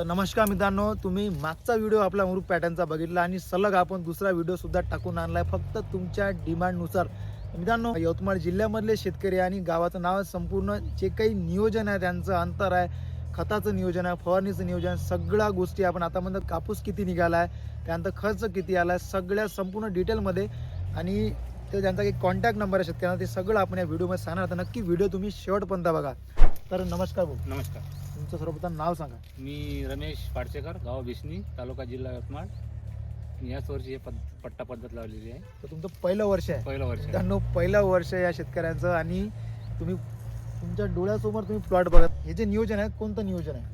तर नमस्कार मित्रांनो तुम्ही मागचा व्हिडिओ आपला अमृत पॅटर्नचा बघितला आणि सलग आपण दुसरा व्हिडिओसुद्धा टाकून आणला आहे फक्त तुमच्या डिमांडनुसार मित्रांनो यवतमाळ जिल्ह्यामधले शेतकरी आणि गावाचं नाव संपूर्ण जे काही नियोजन आहे त्यांचं अंतर आहे खताचं नियोजन आहे फवारणीचं नियोजन सगळ्या गोष्टी आपण आता म्हणतो कापूस किती निघाला आहे त्यानंतर खर्च किती आला आहे सगळ्या संपूर्ण डिटेलमध्ये आणि ते त्यांचा एक कॉन्टॅक्ट नंबर आहे शेतकऱ्यांना ते सगळं आपण या व्हिडिओमध्ये सांगणार तर नक्की व्हिडिओ तुम्ही शेवटपर्यंत बघा. तर नमस्कार भाऊ. नमस्कार. तुमचं सर्वप्रथम नाव सांगा. मी रमेश पाडसेकर गाव बिष्णी तालुका जिल्हा यवतमाळ. मी याच वर्षी हे पद पट्टा पद्धत लावलेली आहे. तर तुमचं पहिलं वर्ष आहे. पहिलं वर्ष आहे. मित्रांनो पहिलं वर्ष आहे या शेतकऱ्यांचं आणि तुम्ही तुमच्या डोळ्यासमोर तुम्ही प्लॉट बघत हे जे नियोजन आहे कोणतं नियोजन आहे?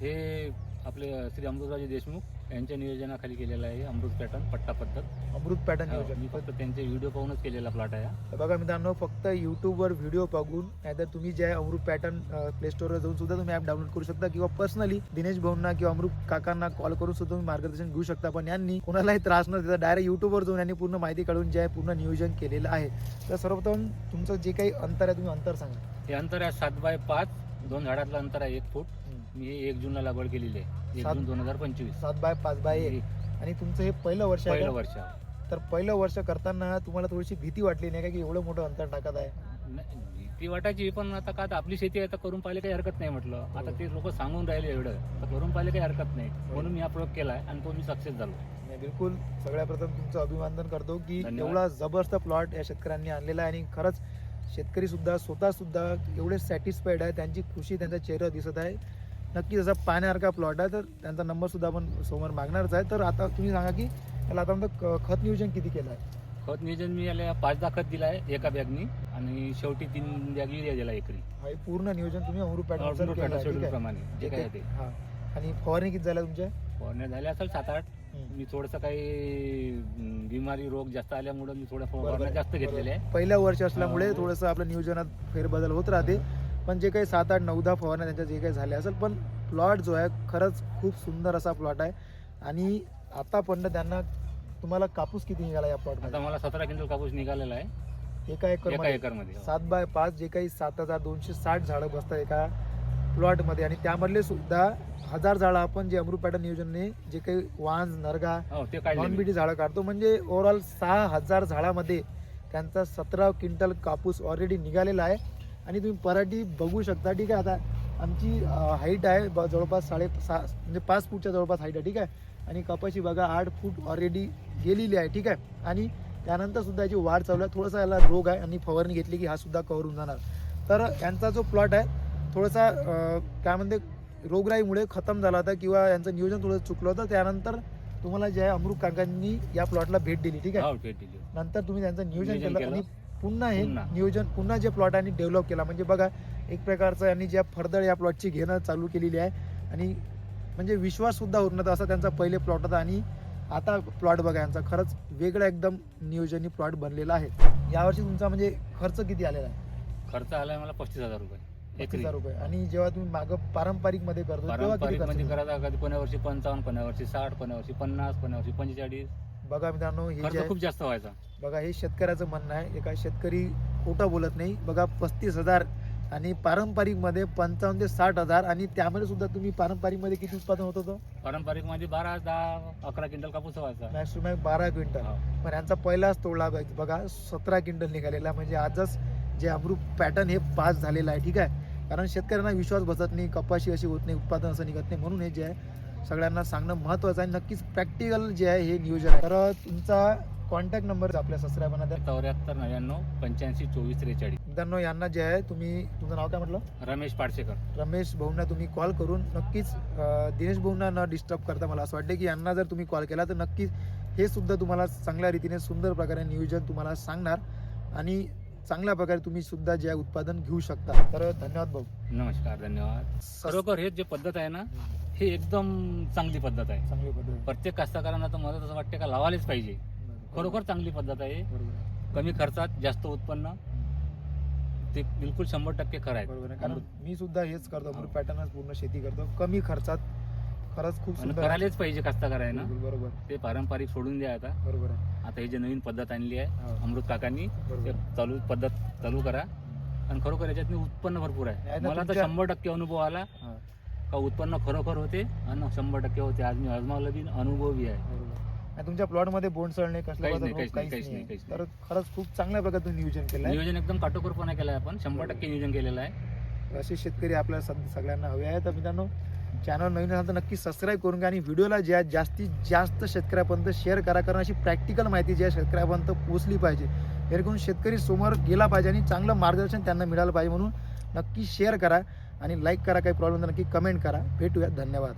हे आपले श्री अमृतराजे देशमुख यांच्या नियोजनाखाली केलेलं आहे अमृत पॅटर्न पट्टा पद्धत. अमृत पॅटर्न हो, नियोजन. मी फक्त त्यांचे व्हिडिओ पाहूनच केलेला प्लॉट आहे हा. तर बघा मित्रांनो फक्त यूट्यूबवर व्हिडिओ बघून नाहीतर तुम्ही जे आहे अमृत पॅटर्न प्ले स्टोरवर जाऊन सुद्धा तुम्ही ॲप डाउनलोड करू शकता किंवा पर्सनली दिनेश भाऊंना किंवा अमृत काकांना कॉल करून सुद्धा तुम्ही मार्गदर्शन घेऊ शकता. पण यांनी कोणालाही त्रास न देता डायरेक्ट यूट्यूबवर जाऊन यांनी पूर्ण माहिती काढून जे आहे पूर्ण नियोजन केलेलं आहे. तर सर्वप्रथम तुमचं जे काही अंतर आहे तुम्ही अंतर सांगा. हे अंतर आहे सात बाय पाच. दोन झाडातलं अंतर आहे एक फूट. मी हे एक जूनला लागवड केलेली आहे. एक सात- जून दोन हजार पंचवीस. सात बाय पाच बाय एक. आणि तुमचं हे पहिलं वर्ष आहे पहिलं का? वर्ष. तर पहिलं वर्ष करताना तुम्हाला थोडीशी भीती वाटली नाही का की एवढं मोठं अंतर टाकत आहे? नाही, भीती वाटायची पण आता का आता आपली शेती आहे तर करून पाहिले काही हरकत नाही म्हटलं. आता ते लोक सांगून राहिले एवढं. तर करून पाहिले काही हरकत नाही. म्हणून मी हा प्रयोग केला आहे आणि तो मी सक्सेस झालो. नाही, बिलकुल. सगळ्यात प्रथम तुमचं अभिनंदन करतो की धन्यवाद. एवढा जबरदस्त प्लॉट या शेतकऱ्यांनी आणलेला आहे आणि खरंच शेतकरी सुद्धा स्वतः सुद्धा एवढे सॅटिस्फाईड आहे. त्यांची खुशी त्यांच्या चेहऱ्यावर दिसत आहे. नक्की जसा पाण्यासारखा प्लॉट आहे तर त्यांचा नंबर सुद्धा आपण समोर मागणारच आहे. तर आता तुम्ही सांगा की त्याला आता खत नियोजन किती केलं आहे? खत नियोजन मी याला पाचदा खत दिला आहे एका बॅगनी आणि शेवटी तीन बॅग युरिया दिला एकरी. हे पूर्ण नियोजन तुम्ही अमरू schedule ठीक आहे? प्रमाणे जे काय आहे ते. हा. आणि फवारणी किती झाल्या तुमच्या? फवारण्या झाल्या असेल सात आठ हम्म. मी थोडंसं काही अं, बिमारी रोग जास्त आल्यामुळं मी थोड्या बरोबर फवारण्या जास्त. घेतलेल्या आहे. पहिल्या वर्ष असल्यामुळे. थोडंसं आपल्या नियोजनात फेरबदल होत राहते. पण जे काही सात आठ नऊ दहा फवारण्या त्यांच्या जे काही झाल्या असेल पण प्लॉट जो आहे खरंच खूप सुंदर असा प्लॉट आहे. आणि आतापर्यंत त्यांना तुम्हाला कापूस किती निघाला या आता प्लॉटमध्ये मला सतरा क्विंटल कापूस निघालेला आहे. एका एका एकर एकरमध्ये सात बाय पाच जे काही सात हजार दोनशे साठ झाडं बसतात एका प्लॉटमध्ये आणि त्यामधले सुद्धा हजार झाडं आपण जे अमृत पॅटर्न नियोजनने जे काही वांज नरगा हो ते काढले नॉन मी. बीटी झाडं काढतो. म्हणजे ओव्हरऑल सहा हजार झाडामध्ये त्यांचा सतरा क्विंटल कापूस ऑलरेडी निघालेला आहे. आणि तुम्ही पराठी बघू शकता ठीक आहे? आता आमची हाईट आहे ब- जवळपास साडे सहा म्हणजे पाच फूटच्या जवळपास हाईट आहे ठीक आहे? आणि कपाशी बघा आठ फूट ऑलरेडी गेलेली आहे ठीक आहे? आणि त्यानंतर सुद्धा याची वाढ चालू आहे. थोडासा याला रोग आहे आणि फवारणी घेतली की हा सुद्धा कव्हर होऊन जाणार. तर यांचा जो प्लॉट आहे थोडासा काय म्हणते रोगराईमुळे खतम झाला होता किंवा यांचं नियोजन थोडं चुकलं होतं. त्यानंतर तुम्हाला जे आहे अमृत काकांनी या प्लॉटला भेट दिली ठीक आहे? हो नंतर तुम्ही त्यांचं नियोजन केलं. आणि पुन्हा हे पुन्हा. नियोजन पुन्हा जे प्लॉट आणि डेव्हलप केला. म्हणजे बघा एक प्रकारचं यांनी ज्या फर्दर या प्लॉटची घेणं चालू केलेली आहे. आणि म्हणजे विश्वास सुद्धा होत नव्हता असा त्यांचा पहिले प्लॉट होता. आणि आता प्लॉट बघा यांचा. खरंच वेगळा एकदम नियोजनी प्लॉट बनलेला आहे. यावर्षी तुमचा म्हणजे खर्च किती आलेला आहे? खर्च आलाय मला पस्तीस हजार रुपये. पस्तीस एकरी. हजार रुपये. आणि जेव्हा तुम्ही मागं पारंपरिकमध्ये करतो तेव्हा किती पारंपरिक खर्च मध्ये येतो? करायचा कधी कोण्या वर्षी पंचावन्न कोण्या वर्षी साठ कोण्या वर्षी पन्नास कोण्या वर्षी पंचेचाळीस. बघा मित्रांनो हे जे खर्च आहे खूप जास्त व्हायचा. बघा हे शेतकऱ्याचं म्हणणं आहे. एका शेतकरी खोटं बोलत नाही. बघा पस्तीस हजार आणि पारंपरिकमध्ये पंचावन्न ते साठ हजार आणि त्यामध्ये सुद्धा तुम्ही पारंपरिकमध्ये किती उत्पादन होत होतं? पारंपरिकमध्ये बारा दहा अकरा क्विंटल कापूस व्हायचा. मॅक्स टू मॅक्स बारा क्विंटल. हो. पण यांचा पहिलाच तोडला बघ- बघा सतरा क्विंटल निघालेला. म्हणजे आजच जे अमृत पॅटर्न हे पास झालेलं आहे ठीक आहे? कारण शेतकऱ्यांना विश्वास बसत नाही कपाशी अशी होत नाही उत्पादन असं निघत नाही. म्हणून हे जे आहे सगळ्यांना सांगणं महत्त्वाचं आहे. नक्कीच प्रॅक्टिकल जे आहे हे नियोजन आहे. तर तुमचा कॉन्टॅक्ट नंबर आपल्या सबस्क्रायबरना द्या. चौऱ्याहत्तर नव्याण्णव पंच्याऐंशी चोवीस त्रेचाळीस. मित्रांनो यांना जे आहे तुम्ही तुमचं नाव काय म्हटलं? रमेश पाडसेकर रमेश भाऊंना तुम्ही कॉल करून नक्कीच अं, दिनेश भाऊंना न डिस्टर्ब करता मला असं वाटतं की यांना जर तुम्ही कॉल केला तर नक्कीच हे सुद्धा तुम्हाला चांगल्या रीतीने सुंदर प्रकारे नियोजन तुम्हाला सांगणार आणि चांगल्या प्रकारे तुम्ही सुद्धा जे आहे उत्पादन घेऊ शकता. तर धन्यवाद भाऊ. नमस्कार धन्यवाद. खरोखर हे जे पद्धत आहे ना हे एकदम चांगली पद्धत आहे. चांगली पद्धत प्रत्येक कास्तकारांना तर मला तसं वाटते का लावायलाच पाहिजे. खरोखर चांगली पद्धत आहे. कमी खर्चात जास्त उत्पन्न. ते बिलकुल शंभर टक्के खरं आहे. बरोबर आहे. कारण मी सुद्धा हेच करतो. हो. पॅटर्नच पूर्ण शेती करतो. कमी खर्चात खरंच खूप. करायलाच पाहिजे कास्तकार आहे ना. बरोबर. ते पारंपरिक सोडून द्या आता. बरोबर आहे. आता ही जी नवीन पद्धत आणली आहे हो, अमृत काकांनी. चालू पद्धत चालू करा. आणि खरोखर याच्यात उत्पन्न भरपूर आहे. मला तर शंभर टक्के अनुभव आला. हा. का उत्पन्न खरोखर होते आणि शंभर टक्के होते. आज मी अजमावलं बी अनुभवी आहे. आणि तुमच्या प्लॉटमध्ये बोंडसळ कसलं काहीच बदल नाही, रोग काहीच नाही, काहीच काहीच नाही, नाही काहीच तर खरंच खूप चांगल्या प्रकारे तुम्ही नियोजन केलं आहे. नियोजन एकदम काटोकोरपणे केलं आहे आपण. शंभर टक्के नियोजन केलेलं आहे. असे शेतकरी आपल्याला सद- सगळ्यांना हवे आहेत तर मित्रांनो चॅनल नवीन असाल तर नक्की सबस्क्राईब करून घ्या आणि व्हिडिओला ज्या जास्तीत जास्त शेतकऱ्यापर्यंत शेअर करा. कारण अशी प्रॅक्टिकल माहिती ज्या शेतकऱ्यापर्यंत पोहोचली पाहिजे. जेणेकरून शेतकरी समोर गेला पाहिजे आणि चांगलं मार्गदर्शन त्यांना मिळालं पाहिजे म्हणून नक्की शेअर करा. आणि लाईक करा काही प्रॉब्लेम नक्की कमेंट करा. भेटूया. धन्यवाद.